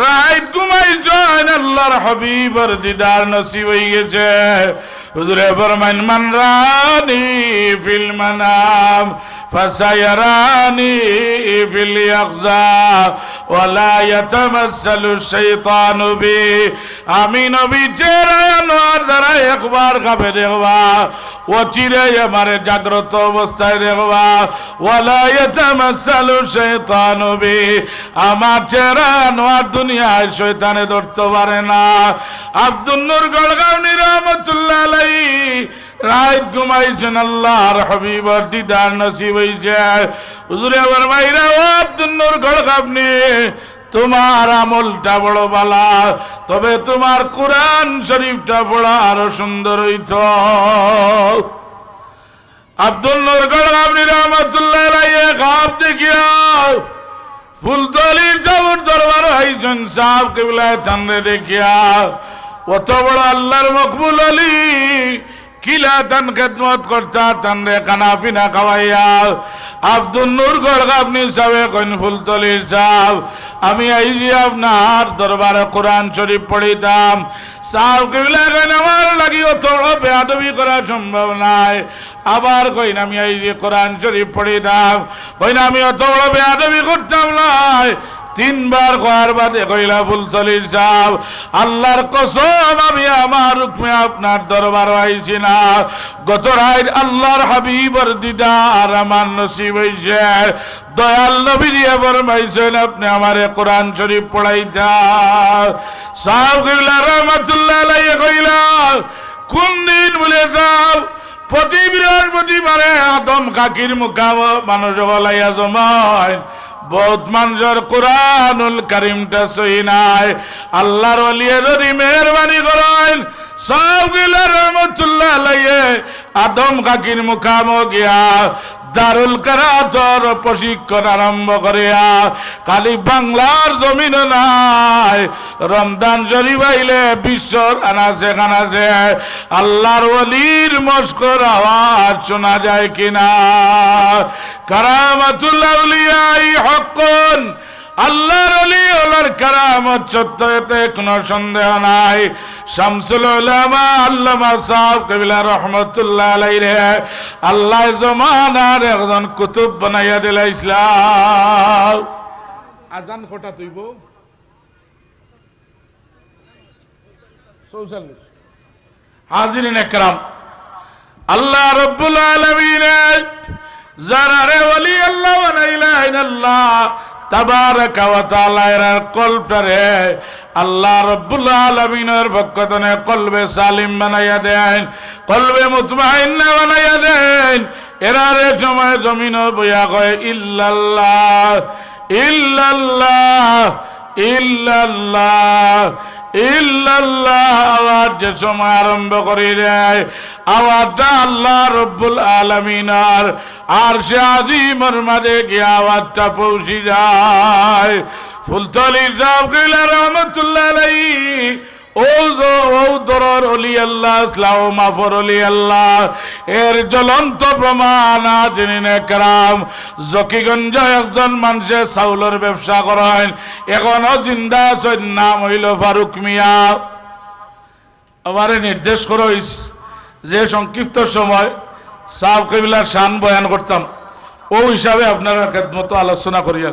রাইত জয়েন আল্লাহর হাবিবর দিদার নসিব হয়ে গেছে। হুজুরে ফরমান মান রানি ফিল মানাম। فسيراني في اليقظة ولا يتمثل الشيطان بي আমি নবী চেহারায় আনোয়ার দ্বারা একবার খাবে দেখবা অচিরে আমারে জাগ্রত অবস্থায় দেখবা ওয়ালা ইয়াতামাসালু শাইতানু বি আমার চেহারা আনোয়ার দুনিয়ায় শয়তানে ধরতে পারে না আব্দুল নূর গলগাউনি রহমতুল্লাহ আলাইহি রাত ঘুমাইছেন আল্লাহর হাবিবর দিদার নসিব হইছে। হুজুরে আমার মাইরা ও আব্দুল নূর গলগাউনি তোমার আমলটা বড় বালা, তবে তোমার কোরআন শরীফটা পড়া আরও সুন্দর হইত। আব্দুল নূর গলগাউনি রহমতুল্লাহ খাপ দেখিয়া ফুলতলির জবর দরবার হইছেন, সাহেব কেবলায় থানরে দেখিয়া, অত বড় আল্লাহর মকবুল আলী কিলা তান খেদমত করতা তানরে খানা পিনা খাওয়াইয়া। আব্দুল নূর গড় আপনি সাবে কইন ফুলতলির সাহেব আমি আইজি আপনার দরবারে কোরআন শরীফ পড়িতাম। সাহেব কেবলা কইন, আমার লাগি অত বেয়াদবি করা সম্ভব নাই। আবার কইন, আমি আইজি কোরআন শরীফ পড়িতাম। কইন, আমি অত বড় বেয়াদবি করতাম নাই। তিনবার কয়ার বাদে কইলা ফুলতলির সাহ আল্লাহর কসম, আমি আমার হুকমে আপনার দরবার আইছি না। গত রাত আল্লাহর হাবিবর দিদার আমার নসিব হইছে। দয়াল নবী দিয়ে ফরমাইছেন, আপনি আমারে কোরআন শরীফ পড়াইতা সাহ কইলা, রহমাতুল্লাহ কইলা, কোন দিন বলে সাহ প্রতি বৃহস্পতিবারে আদম কাকির মুখাম মানুষ বলাইয়া জমায়। বহুত মানুষের কোরআনুল করিমটা সই নাই। আল্লাহর অলিয়ে যদি মেহরবানি করেন, সবগুলো রহমতুল্লাহ লাইয়ে আদম কাকির মুখামো গিয়া দারুল কারাতর প্রশিক্ষণ আরম্ভ করিয়া খালি বাংলার জমিন নাই। রমদান শরীফ আইলে বিশ্বর আনাছে কানাছে আল্লাহর অলির মস্কর আওয়াজ শোনা যায় কিনা? কারামাতুল্লাহ উলিয়াই হকন আল্লাহর অলি ওলার কারামত সত্য কোনো সন্দেহ নাই। শামসুল উলামা, আল্লামা সাহেব কবিলা রহমতুল্লাহ আলাই রে আল্লাহ জমানার একজন কুতুব বানাইয়া দিল ইসলাম। আজান কটা তুইব। চৌচল্লিশ। হাজিরিন একরাম। আল্লাহ রব্বুল আলমিনের যারা রে ওলি আল্লাহ আল্লাহ কলবটারে আল্লাহ রব্বুল আলামিনের পক্ষতনে কলবে সালিম বানাইয়া দেন, কলবে মুতমাইন্না বানাইয়া দেন। এরারে সময় জমিন বইয়া কয়, ইল্লাল্লাহ ইল্লাল্লাহ ইল্লাল্লাহ। যে সময় আরম্ভ করি দেয় আওয়াজটা আল্লাহ রব্বুল আলমিনার আর সে আজিমর মাঝে গিয়ে আওয়াজটা পৌঁছি যায়। ফুলতলির সাহেব কইলা রহমতুল্লাহ এর জ্বলন্ত প্রমাণ একরাম জকিগঞ্জ একজন মানুষে চাউলের ব্যবসা করেন। এখনও জিন্দা আছেন, নাম হইল ফারুক মিয়া। আমারে নির্দেশ করইস যে সংক্ষিপ্ত সময় সাহ কবিলার শান বয়ান করতাম। ও হিসাবে আপনারা খেদমত আলোচনা করিয়া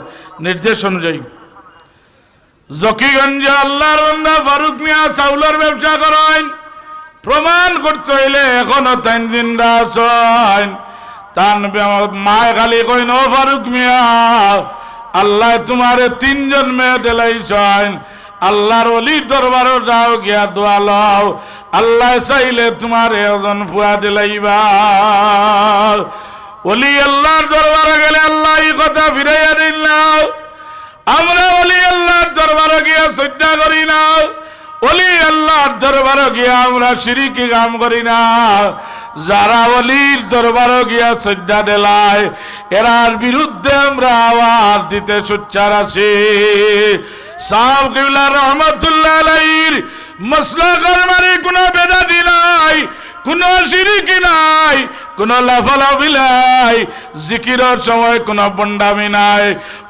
নির্দেশ অনুযায়ী। জকিগঞ্জে আল্লাহর বান্দা ফারুক মিয়া চাউলের ব্যবসা করেন। প্রমাণ করতে হইলে এখনও তাইন জিন্দা আছেন। তান মায় খালি কইন ও ফারুক মিয়া, আল্লাহ তোমারে তিনজন মেয়ে দিলাইছেন। আল্লাহর অলির দরবারও যাও, গিয়া দোয়া লও। আল্লাহ চাইলে তোমার এজন ফুয়া দিলাইবা অলি আল্লাহর দরবারে গেলে আল্লাহ এই কথা ফিরাইয়া না। আমরা অলি আল্লাহর দরবারে গিয়া শ্রদ্ধা করি না। অলি আল্লাহর দরবারে গিয়া আমরা সিরিকি কাম করি না। যারা অলির দরবারে গিয়া শ্রদ্ধা দেলায়, এরার বিরুদ্ধে আমরা আওয়াজ দিতে সোচ্চার আছি। সাহ কিবলা রহমতুল্লাহ আলাইহির, মসলা কর্মারে কোনো বেদাতি নাই, কোনো সিরিকি নাই। কোনো লাফালাফি নাই সময় কোনো বন্ডামি নাই।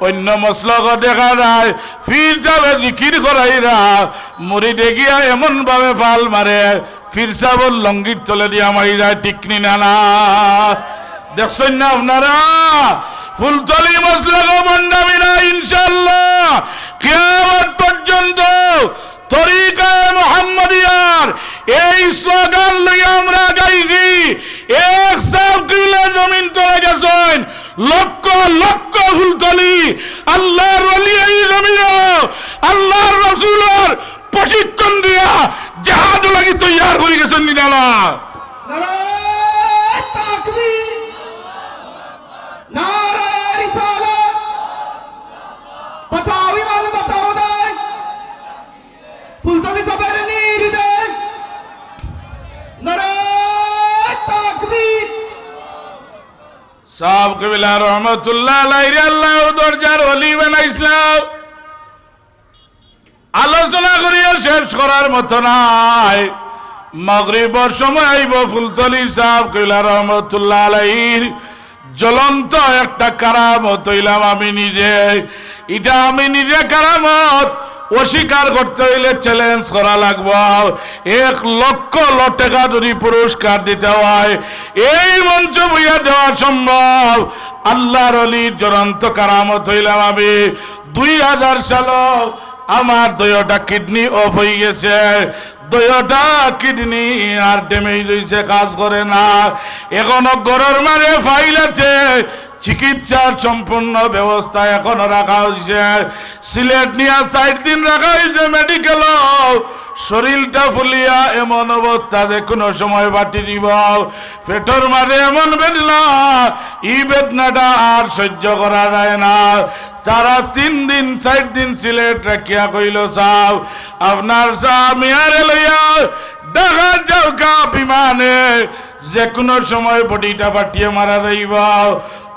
অন্য মশলক দেখা নাই। ফির যাবে জিকির করাইরা। মুড়ি দেখিয়া এমন ভাবে ফাল মারে। ফির সাবর লঙ্গির তলে দিয়া মারি যায় টিকনি নানা। দেখছেন না আপনারা? ফুলতলি মশলক বন্ডামি না ইনশাল্লাহ কিয়ামত পর্যন্ত তরিকায় মোহাম্মদিয়ার এই স্লোগান লইয়া আমরা এক সাব কিলে জমিন তলে গেছেন। লক্ষ লক্ষ ফুলতলি। আল্লাহর ওলি এই জমিন। আল্লাহর রসুলের প্রশিক্ষণ দিয়া জাহাজ লাগি তৈয়ার করে গেছেন নিনালা সাহেব কবিলা রহমতুল্লাহ দরজার অলি বানাইছিলাম। আলোচনা করিয়া শেষ করার মতো নাই। মগরিবর সময় আইব ফুলতলি সাহেব কবিলা রহমতুল্লাহ আলাইহির। জ্বলন্ত একটা কারামত হইলাম আমি নিজে। এটা আমি নিজে কারামত। অস্বীকার করতে হইলে চ্যালেঞ্জ করা লাগবো। এক লক্ষ টাকা যদি পুরস্কার দিতে হয়, এই মঞ্চ বইয়া দেওয়া সম্ভব। আল্লাহর অলির জড়ন্ত কারামত হইলাম আমি। দুই হাজার সাল আমার দয়টা কিডনি অফ হয়ে গেছে। দয়টা কিডনি আর ড্যামেজ হয়েছে কাজ করে না। এখনও গরর মারে ফাইল আছে। চিকিৎসার সম্পূর্ণ ব্যবস্থা এখনও রাখা হয়েছে। সিলেট নিয়ে চার দিন রাখা হয়েছে মেডিকেল শরীরটা ফুলিয়া এমন অবস্থা যে কোনো সময় বাটি দিব। পেটর মারে এমন বেদনা, ই বেদনাটা আর সহ্য করা যায় না। তারা তিন দিন, চার দিন সিলেট রাখিয়া কইল সাহ আপনার সাহ মিয়ারে লইয়া দেখা যাও কা বিমানে। যে কোনো সময় বডিটা পাঠিয়ে মারা রইব।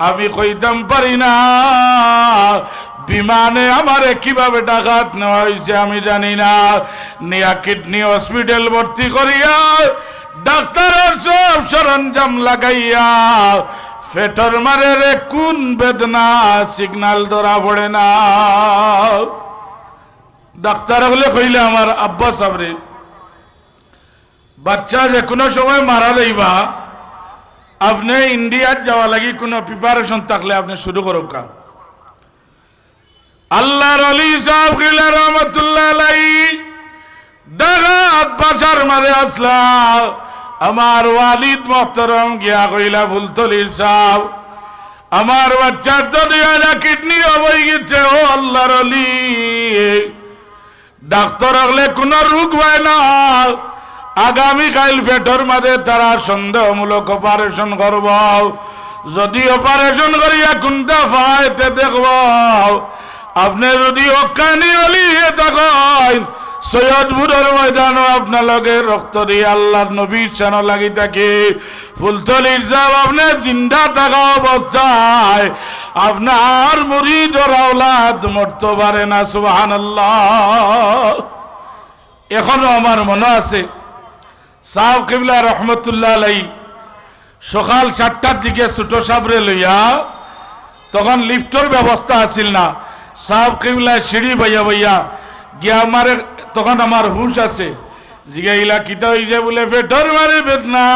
আমি কইতাম পারি না। বিমানে আমারে কীভাবে ডাকাত নেওয়া হয়েছে আমি জানি না। নিয়া কিডনি হসপিটাল ভর্তি করিয়া ডাক্তারের সব সরঞ্জাম লাগাইয়া ফেটর মারে রে কোন বেদনা সিগনাল ধরা পড়ে না। ডাক্তার হলে কইলে আমার আব্বা সাবরে, বাচ্চা যে কোনো সময় মারা যাইবা আপনি ইন্ডিয়ার যাওয়া লাগি কোনো প্রিপারেশন থাকলে আপনি শুরু করুক কাম আল্লাহর অলি সাহেব রহমতুল্লাহ আলাই বাসার মাঝে আসলা। আমার ওয়ালিদ মোহতরম গিয়া কইলা ফুলতলির সাহেব, আমার বাচ্চার তো দুই হাজার কিডনি হয়ে গেছে, ও আল্লাহর অলি। ডাক্তার হলে কোন রোগ হয় না। আগামীকাল পেটর মাঝে তারা সন্দেহমূলক অপারেশন করব। যদি অপারেশন করিয়া কোনটা পায় তে দেখব। আপনি যদি অকানি হলি তখন সৈয়দপুরের ময়দান আপনার লগে রক্ত দিয়ে আল্লাহর নবীর সানো লাগি থাকে। ফুলতলির যাব আপনি চিন্তা থাকা অবস্থায় আপনার মুড়ি ডরাওলাদ মরতে পারে না সুবাহান এখনও আমার মনে আছে সাহ কিবলা রহমতুল্লাহ আলাই। সকাল সাতটার দিকে ছোট সাবরে লইয়া তখন লিফটর ব্যবস্থা আছিল না। সাহ কিবলা সিঁড়ি বাইয়া বাইয়া গিয়া আমার তখন আমার হুশ আছে। জিগাইলা কিতা হইছে বলে পেটর মারে বেদনা।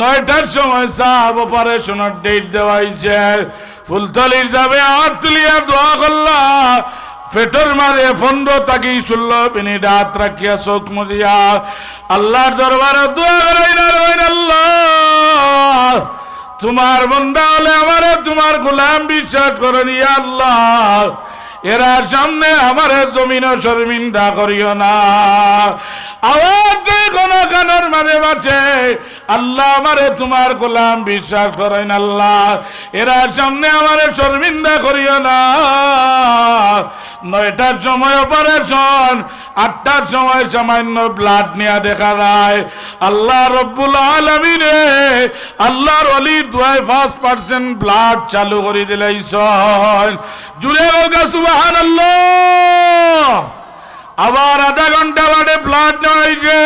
নয়টার সময় সাহাব অপারেশনের ডেট দেওয়া হয়েছে ফুলতলির যাবে হাত তুলিয়া দোয়া করলা। ফেটর মারে ফন্দ তাকি ষোলো মিনিট হাত রাখিয়া চোখ মজিয়া। আল্লাহর দরবারে আল্লাহ তোমার বন্ধা হলে আমারে, তোমার গোলাম বিশ্বাস করি আল্লাহ। এরা সামনে আমার জমিন শর্মিন্দা করিও না। আওয়াজ কোন কানের মাঝে বাঁচে আল্লাহ আমারে তোমার গোলাম বিশ্বাস করেন আল্লাহ। এরা সামনে আমারে শর্মিন্দা করিও না। নয়টার সময় অপারেশন আটটার সময় সামান্য ব্লাড নেওয়া দেখা যায়। আল্লাহ রব্বুল আলমিনে আল্লাহর অলি দুয়াই ফার্স্ট পার্সেন্ট ব্লাড চালু করে দিলাইছন জুড়ে গা সুবাহান আল্লাহ আবার আধা ঘণ্টা বাদে ব্লাড হয়েছে।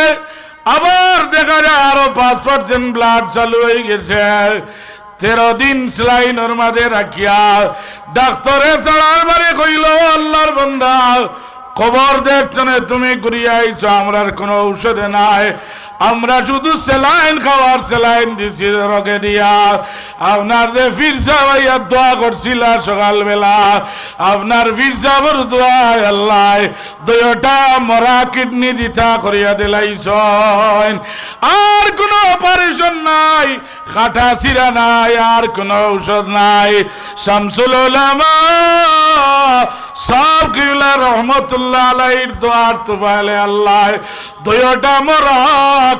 আবার দেখা যায় আরও পাঁচ পার্সেন্ট ব্লাড চালু হয়ে গেছে। তেরো দিন স্লাইনের মাঝে রাখিয়া ডাক্তারে চড়ার বারে কইল, আল্লাহর বন্ধা খবর দেখছ তুমি ঘুরিয়ে আমরার কোনো ঔষধে নাই। আমরা শুধু সেলাইন খাওয়ার সেলাইন দিছি রোগে দিয়া। আপনার যে ফিরসা ভাইয়া দোয়া করছিল সকালবেলা, আপনার ফিরসা বড় দোয়া আল্লাহ দুইটা মরা কিডনি দিতা করিয়া দিলাইছ আর কোনো অপারেশন নাই কাটা চিরা নাই, আর কোনো ঔষধ নাই। শামসুল ওলামা সব কিবলা রহমতুল্লাহ আলাইহির দোয়ার তুফাইলে আল্লাহ দুইটা মরা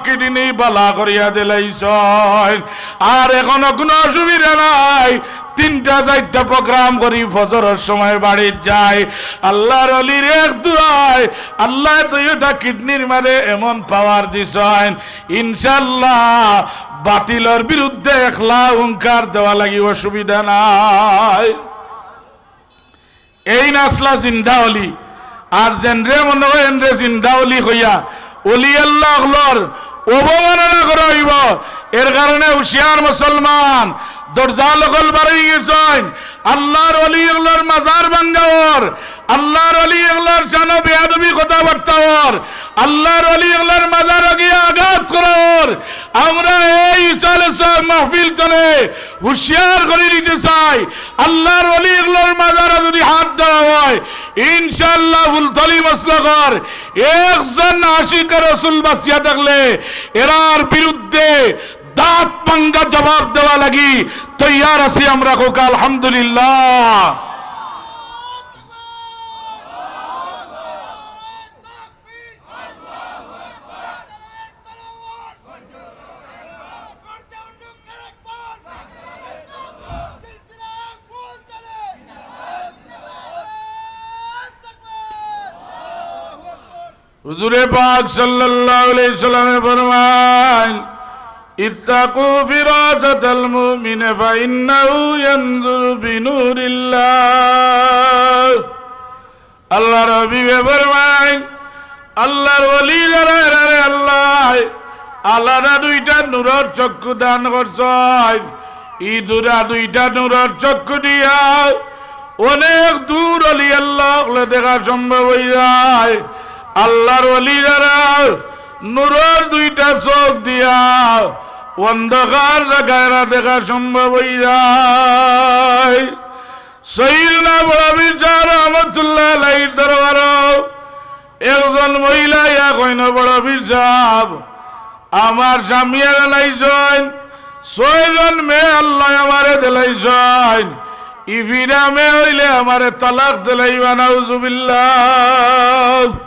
কিডনি বালা করিয়া দিলাইছ আর এখনও কোনো অসুবিধা নাই। তিনটা চারটা প্রোগ্রাম করি, ফজরের সময় বাড়ি যায় আল্লাহর অলির এক দুয়ায় আল্লাহ দুইটা কিডনির মারে এমন পাওয়ার দিছেন। ইনশাল্লাহ বাতিলের বিরুদ্ধে একলা হুঙ্কার দেওয়া লাগি, অসুবিধা নাই। এই নাসলা জিন্দাওলি আর জেনরে মনে করেন রে জিন্দাওলি হইয়া, অলি আল্লাহ হলর অবমাননা করা হইব এর কারণে হুশিয়ার মুসলমান, দরজা লগল বাড়ি গেছেন। আল্লাহর অলি এগুলোর মাজার ভাঙ্গাওর আল্লাহর অলি এগুলোর জানো বেয়াদবি কথাবার্তা আল্লাহর অলি এগুলোর মাজার গিয়ে আঘাত করার আমরা এই চালে মাহফিল করে হুশিয়ার করে চাই। আল্লাহর অলি এগুলোর মাজারে যদি হাত দেওয়া একজন আশিক রসুল বাসিয়া থাকলে বিরুদ্ধে দাঁত জবাব দেওয়া লাগি। তৈয়ার আছি আমরা কোকা আলহামদুলিল্লাহ। হুজুরে পাক সাল্লাল্লাহু আলাইহি সাল্লামে ফরমান ইত্তাকু ফিরাসাতাল মুমিন ফাইন্নাহু ইয়ানজুরু বিনুরিল্লাহ। আল্লাহ রবিবে ফরমান আল্লাহর ওলি যারা রে আল্লাহ আল্লাহরা দুইটা নূরের চক্ষু দান করছেন। ই দুরা দুইটা নূরের চক্ষু দিয়া অনেক দূর অলি আল্লাহ দেখা সম্ভব হয়ে যায় আল্লাহর অলি যারা নূরের দুইটা চোখ দিয়া অন্ধকার জায়গায় দেখা সম্ভব হয়ে একজন মহিলা আমার স্বামী লাইছেন ছয়জন মেয়ে আল্লাহ আমারে তালাক দিলাইবা, নাউজুবিল্লাহ বড় বিচার রহমতুল্লাহ আলাইহি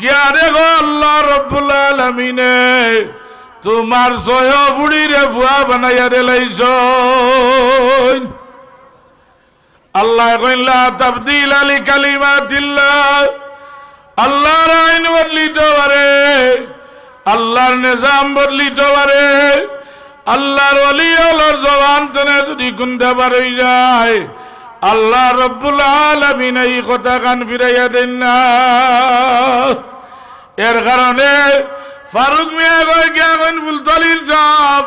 গিয়া দেখো আল্লাহ রব্বুল আলমিনে, তোমার সয় বুড়ি রে ফুয়া বানাইয়া রেলাইছ আল্লাহ কইলা তাবদিল আলী কালিমাতিল্লাহ। আল্লাহর আইন বদলিতে পারে আল্লাহর নিজাম বদলিতে পারে আল্লাহর অলি আল্লাহর জবান তেনে যদি কুনতে পারে যায় আল্লাহ রব্বুল আলমিন এই কথা কান ফিরাইয়া দেন না। এর কারণে ফারুক মিয়া গিয়া বলতলির সব